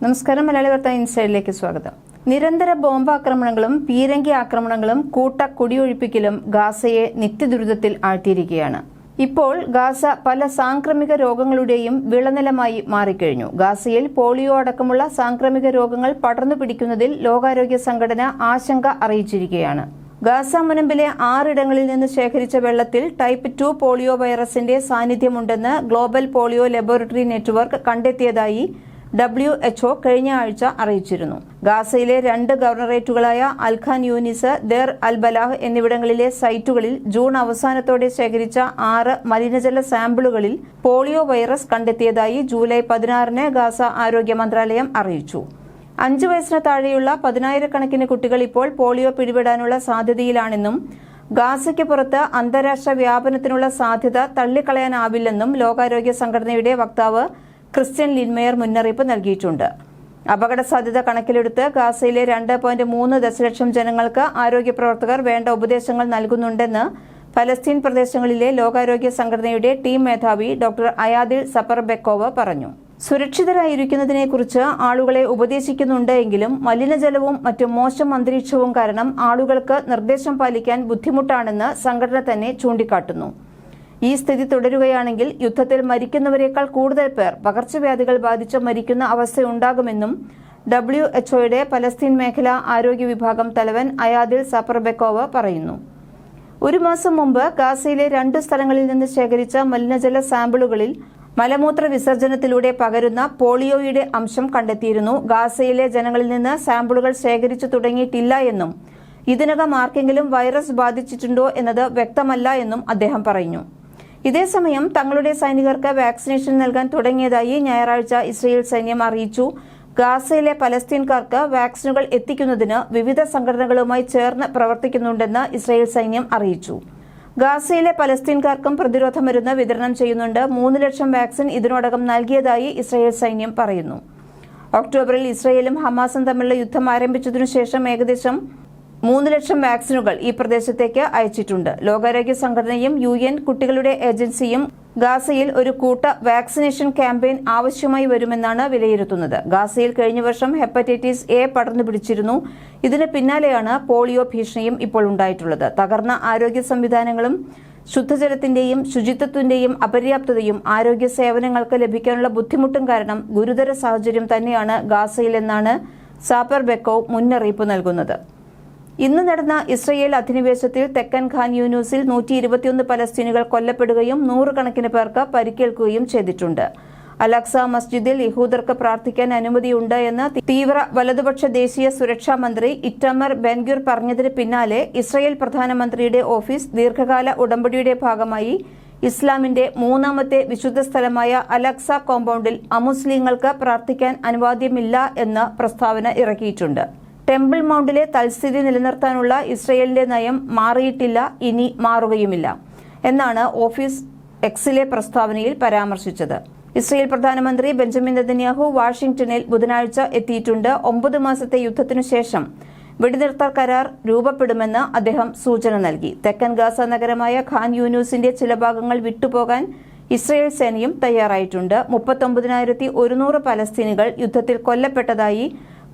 നമസ്കാരം മലയാളി വാർത്ത ഇൻസൈഡിലേക്ക് സ്വാഗതം. നിരന്തര ബോംബാക്രമണങ്ങളും പീരങ്കി ആക്രമണങ്ങളും കൂട്ട കുടിയൊഴിപ്പിക്കലും ഗാസയെ നിത്യദുരിതത്തിൽ ആഴ്ത്തിയിരിക്കുകയാണ്. ഇപ്പോൾ ഗാസ പല സാംക്രമിക രോഗങ്ങളുടെയും വിളനിലമായി മാറിക്കഴിഞ്ഞു. ഗാസയിൽ പോളിയോ അടക്കമുള്ള സാംക്രമിക രോഗങ്ങൾ പടർന്നു പിടിക്കുന്നതിൽ ലോകാരോഗ്യ സംഘടന ആശങ്ക അറിയിച്ചിരിക്കുകയാണ്. ഗാസ മുനമ്പിലെ ആറിടങ്ങളിൽ നിന്ന് ശേഖരിച്ച വെള്ളത്തിൽ ടൈപ്പ് ടു പോളിയോ വൈറസിന്റെ സാന്നിധ്യമുണ്ടെന്ന് ഗ്ലോബൽ പോളിയോ ലബോറട്ടറി നെറ്റ്വർക്ക് കണ്ടെത്തിയതായി ഡബ്ല്യു എച്ച്ഒ കഴിഞ്ഞ ആഴ്ച അറിയിച്ചിരുന്നു. ഗാസയിലെ രണ്ട് ഗവർണറേറ്റുകളായ al Khan Younis Deir al Balah എന്നിവിടങ്ങളിലെ സൈറ്റുകളിൽ ജൂൺ അവസാനത്തോടെ ശേഖരിച്ച ആറ് മലിനജല സാമ്പിളുകളിൽ പോളിയോ വൈറസ് കണ്ടെത്തിയതായി ജൂലൈ പതിനാറിന് ഗാസ ആരോഗ്യ മന്ത്രാലയം അറിയിച്ചു. അഞ്ചു വയസ്സിന് താഴെയുള്ള പതിനായിരക്കണക്കിന് കുട്ടികൾ ഇപ്പോൾ പോളിയോ പിടിപെടാനുള്ള സാധ്യതയിലാണെന്നും ഗാസയ്ക്ക് പുറത്ത് അന്താരാഷ്ട്ര വ്യാപനത്തിനുള്ള സാധ്യത തള്ളിക്കളയാനാവില്ലെന്നും ലോകാരോഗ്യ സംഘടനയുടെ വക്താവ് ക്രിസ്ത്യൻ ലിൻമേയർ മുന്നറിയിപ്പ് നൽകിയിട്ടുണ്ട്. അപകട സാധ്യത കണക്കിലെടുത്ത് ഗാസയിലെ രണ്ട് പോയിന്റ് മൂന്ന് ദശലക്ഷം ജനങ്ങൾക്ക് ആരോഗ്യ പ്രവർത്തകർ വേണ്ട ഉപദേശങ്ങൾ നൽകുന്നുണ്ടെന്ന് ഫലസ്തീൻ പ്രദേശങ്ങളിലെ ലോകാരോഗ്യ സംഘടനയുടെ ടീം മേധാവി ഡോക്ടർ അയാദിൽ സപ്പർ ബെക്കോവ പറഞ്ഞു. സുരക്ഷിതരായിരിക്കുന്നതിനെക്കുറിച്ച് ആളുകളെ ഉപദേശിക്കുന്നുണ്ട് എങ്കിലും മലിനജലവും മറ്റു മോശം അന്തരീക്ഷവും കാരണം ആളുകൾക്ക് നിർദ്ദേശം പാലിക്കാൻ ബുദ്ധിമുട്ടാണെന്ന് സംഘടന തന്നെ ചൂണ്ടിക്കാട്ടുന്നു. ഈ സ്ഥിതി തുടരുകയാണെങ്കിൽ യുദ്ധത്തിൽ മരിക്കുന്നവരെക്കാൾ കൂടുതൽ പേർ പകർച്ചവ്യാധികൾ ബാധിച്ച് മരിക്കുന്ന അവസ്ഥയുണ്ടാകുമെന്നും ഡബ്ല്യു എച്ച്ഒയുടെ പലസ്തീൻ മേഖലാ ആരോഗ്യ വിഭാഗം തലവൻ അയാദിൽ സപ്പർബെക്കോവ പറയുന്നു. ഒരു മാസം മുമ്പ് ഗാസയിലെ രണ്ട് സ്ഥലങ്ങളിൽ നിന്ന് ശേഖരിച്ച മലിനജല സാമ്പിളുകളിൽ മലമൂത്ര വിസർജനത്തിലൂടെ പകരുന്ന പോളിയോയുടെ അംശം കണ്ടെത്തിയിരുന്നു. ഗാസയിലെ ജനങ്ങളിൽ നിന്ന് സാമ്പിളുകൾ ശേഖരിച്ചു തുടങ്ങിയിട്ടില്ല എന്നും ഇതിനകം ആർക്കെങ്കിലും വൈറസ് ബാധിച്ചിട്ടുണ്ടോ എന്നത് വ്യക്തമല്ല എന്നും അദ്ദേഹം പറഞ്ഞു. ഇതേസമയം തങ്ങളുടെ സൈനികർക്ക് വാക്സിനേഷൻ നൽകാൻ തുടങ്ങിയതായി ഞായറാഴ്ച ഇസ്രയേൽ സൈന്യം അറിയിച്ചു. ഗാസയിലെ പലസ്തീൻകാർക്ക് വാക്സിനുകൾ എത്തിക്കുന്നതിന് വിവിധ സംഘടനകളുമായി ചേർന്ന് പ്രവർത്തിക്കുന്നുണ്ടെന്ന് ഇസ്രയേൽ സൈന്യം അറിയിച്ചു. ഗാസയിലെ പലസ്തീൻകാർക്കും പ്രതിരോധ മരുന്ന് വിതരണം ചെയ്യുന്നുണ്ട്. മൂന്ന് ലക്ഷം വാക്സിൻ ഇതിനോടകം നൽകിയതായി ഇസ്രയേൽ സൈന്യം പറയുന്നു. ഒക്ടോബറിൽ ഇസ്രയേലും ഹമാസും തമ്മിലുള്ള യുദ്ധം ആരംഭിച്ചതിനു ശേഷം ഏകദേശം മൂന്ന് ലക്ഷം വാക്സിനുകൾ ഈ പ്രദേശത്തേക്ക് അയച്ചിട്ടുണ്ട്. ലോകാരോഗ്യ സംഘടനയും യു എൻ കുട്ടികളുടെ ഏജൻസിയും ഗാസയിൽ ഒരു കൂട്ട വാക്സിനേഷൻ ക്യാമ്പയിൻ ആവശ്യമായി വരുമെന്നാണ് വിലയിരുത്തുന്നത്. ഗാസയിൽ കഴിഞ്ഞ വർഷം ഹെപ്പറ്റൈറ്റിസ് എ പടർന്നു പിടിച്ചിരുന്നു. ഇതിന് പിന്നാലെയാണ് പോളിയോ ഭീഷണിയും ഇപ്പോൾ ഉണ്ടായിട്ടുള്ളത്. തകർന്ന ആരോഗ്യ സംവിധാനങ്ങളും ശുദ്ധജലത്തിന്റെയും ശുചിത്വത്തിന്റെയും അപര്യാപ്തതയും ആരോഗ്യ സേവനങ്ങൾക്ക് ലഭിക്കാനുള്ള ബുദ്ധിമുട്ടും കാരണം ഗുരുതര സാഹചര്യം തന്നെയാണ് ഗാസയിലെന്നാണ് സാപ്പർ ബെക്കോ മുന്നറിയിപ്പ് നൽകുന്നത്. ഇന്ന് നടന്ന ഇസ്രയേൽ അധിനിവേശത്തിൽ തെക്കൻ ഖാൻ യൂനൂസിൽ നൂറ്റി ഇരുപത്തിയൊന്ന് പലസ്തീനുകൾ കൊല്ലപ്പെടുകയും നൂറുകണക്കിന് പേർക്ക് പരിക്കേൽക്കുകയും ചെയ്തിട്ടുണ്ട്. അലക്സ മസ്ജിദിൽ യഹൂദർക്ക് പ്രാർത്ഥിക്കാൻ അനുമതിയുണ്ട് എന്ന് തീവ്ര വലതുപക്ഷ ദേശീയ സുരക്ഷാ മന്ത്രി ഇറ്റമർ ബെൻഗ്യൂർ പറഞ്ഞതിന് പിന്നാലെ ഇസ്രയേൽ പ്രധാനമന്ത്രിയുടെ ഓഫീസ് ദീർഘകാല ഉടമ്പടിയുടെ ഭാഗമായി ഇസ്ലാമിന്റെ മൂന്നാമത്തെ വിശുദ്ധ സ്ഥലമായ അലക്സ കോമ്പൗണ്ടിൽ അമുസ്ലിങ്ങൾക്ക് പ്രാർത്ഥിക്കാൻ അനുവാദ്യമില്ല എന്ന് പ്രസ്താവന ഇറക്കിയിട്ടുണ്ട്. ടെമ്പിൾ മൗണ്ടിലെ തൽസ്ഥിതി നിലനിർത്താനുള്ള ഇസ്രയേലിന്റെ നയം മാറിയിട്ടില്ല ഇനി മാറുകയുമില്ല എന്നാണ് ഓഫീസ് എക്സിലെ പ്രസ്താവനയിൽ പരാമർശിച്ചത്. ഇസ്രയേൽ പ്രധാനമന്ത്രി ബെഞ്ചമിൻ നെതന്യാഹു വാഷിംഗ്ടണിൽ ബുധനാഴ്ച എത്തിയിട്ടുണ്ട്. ഒമ്പത് മാസത്തെ യുദ്ധത്തിനു ശേഷം വെടിനിർത്തൽ കരാർ രൂപപ്പെടുമെന്ന് അദ്ദേഹം സൂചന നൽകി. തെക്കൻ ഗാസ നഗരമായ ഖാൻ യൂനൂസിന്റെ ചില ഭാഗങ്ങൾ വിട്ടുപോകാൻ ഇസ്രയേൽ സേനയും തയ്യാറായിട്ടുണ്ട്. മുപ്പത്തൊമ്പതിനായിരത്തി ഒരുന്നൂറ് പലസ്തീനികൾ യുദ്ധത്തിൽ കൊല്ലപ്പെട്ടതായി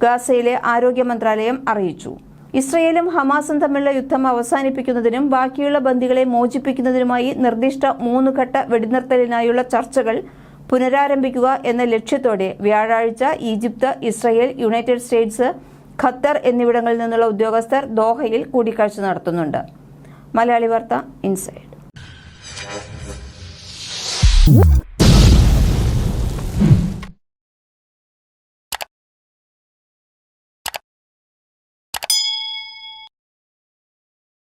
ഗാസയിലെ ആരോഗ്യ മന്ത്രാലയം അറിയിച്ചു. ഇസ്രയേലും ഹമാസും തമ്മിലുള്ള യുദ്ധം അവസാനിപ്പിക്കുന്നതിനും ബാക്കിയുള്ള ബന്ദികളെ മോചിപ്പിക്കുന്നതിനുമായി നിർദ്ദിഷ്ട മൂന്നുഘട്ട വെടിനിർത്തലിനായുള്ള ചർച്ചകൾ പുനരാരംഭിക്കുക എന്ന ലക്ഷ്യത്തോടെ വ്യാഴാഴ്ച Egypt Israel United States Qatar എന്നിവിടങ്ങളിൽ നിന്നുള്ള ഉദ്യോഗസ്ഥർ ദോഹയിൽ കൂടിക്കാഴ്ച നടത്തുന്നുണ്ട്. മലയാളി വാർത്ത ഇൻസൈഡ്.